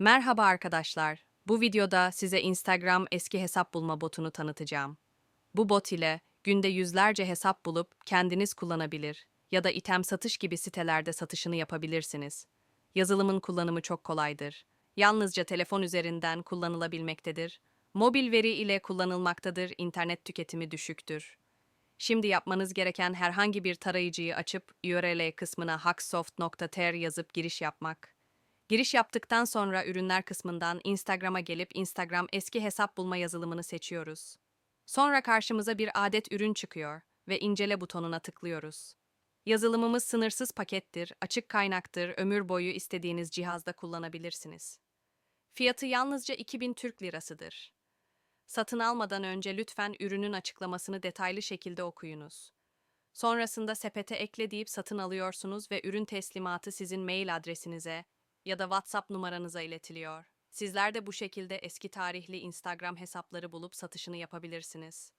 Merhaba arkadaşlar. Bu videoda size Instagram eski hesap bulma botunu tanıtacağım. Bu bot ile günde yüzlerce hesap bulup kendiniz kullanabilir ya da item satış gibi sitelerde satışını yapabilirsiniz. Yazılımın kullanımı çok kolaydır. Yalnızca telefon üzerinden kullanılabilmektedir. Mobil veri ile kullanılmaktadır, internet tüketimi düşüktür. Şimdi yapmanız gereken herhangi bir tarayıcıyı açıp URL kısmına hacksoft.tr yazıp giriş yapmak. Giriş yaptıktan sonra ürünler kısmından Instagram'a gelip Instagram eski hesap bulma yazılımını seçiyoruz. Sonra karşımıza bir adet ürün çıkıyor ve incele butonuna tıklıyoruz. Yazılımımız sınırsız pakettir, açık kaynaktır, ömür boyu istediğiniz cihazda kullanabilirsiniz. Fiyatı yalnızca 2000 Türk Lirasıdır. Satın almadan önce lütfen ürünün açıklamasını detaylı şekilde okuyunuz. Sonrasında sepete ekle deyip satın alıyorsunuz ve ürün teslimatı sizin mail adresinize ya da WhatsApp numaranıza iletiliyor. Sizler de bu şekilde eski tarihli Instagram hesapları bulup satışını yapabilirsiniz.